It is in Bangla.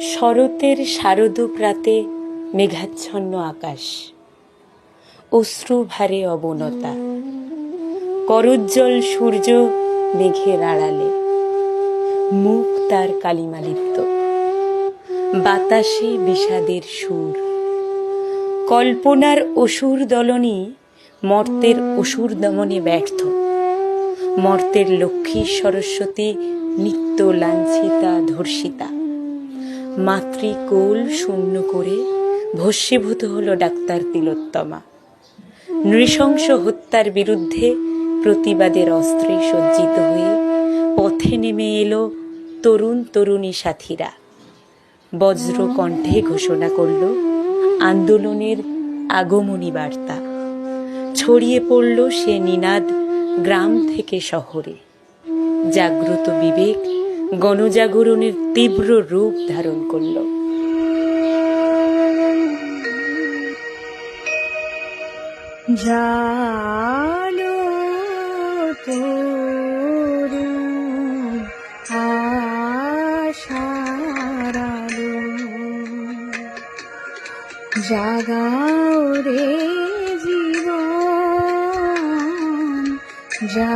শরতের শারদ প্রাতে মেঘাচ্ছন্ন আকাশ। অশ্রু ভারে অবনতা। করুজ্জ্বল সূর্য মেঘের আড়ালে। মুখ তার কালিমালিপ্ত। বাতাসে বিষাদের সুর। কল্পনার অসুর দলনী মর্তের অসুর দমনে ব্যর্থ। মর্তের লক্ষ্মী সরস্বতী নিত্য লাঞ্ছিতা ধর্ষিতা। মাতৃকোল শূন্য করে ভস্মীভূত হল ডাক্তার তিলোত্তমা। নৃশংস হত্যার বিরুদ্ধে প্রতিবাদের অস্ত্রে সজ্জিত হয়ে পথে নেমে এলো তরুণ তরুণী সাথীরা। বজ্র কণ্ঠে ঘোষণা করল, আন্দোলনের আগমনী বার্তা। ছড়িয়ে পড়ল সে নিনাদ গ্রাম থেকে শহরে। জাগ্রত বিবেক গণজাগরণের তীব্র রূপ ধারণ করল। জালো তরুণ আশার আলো। জাগাও রে জীবন যা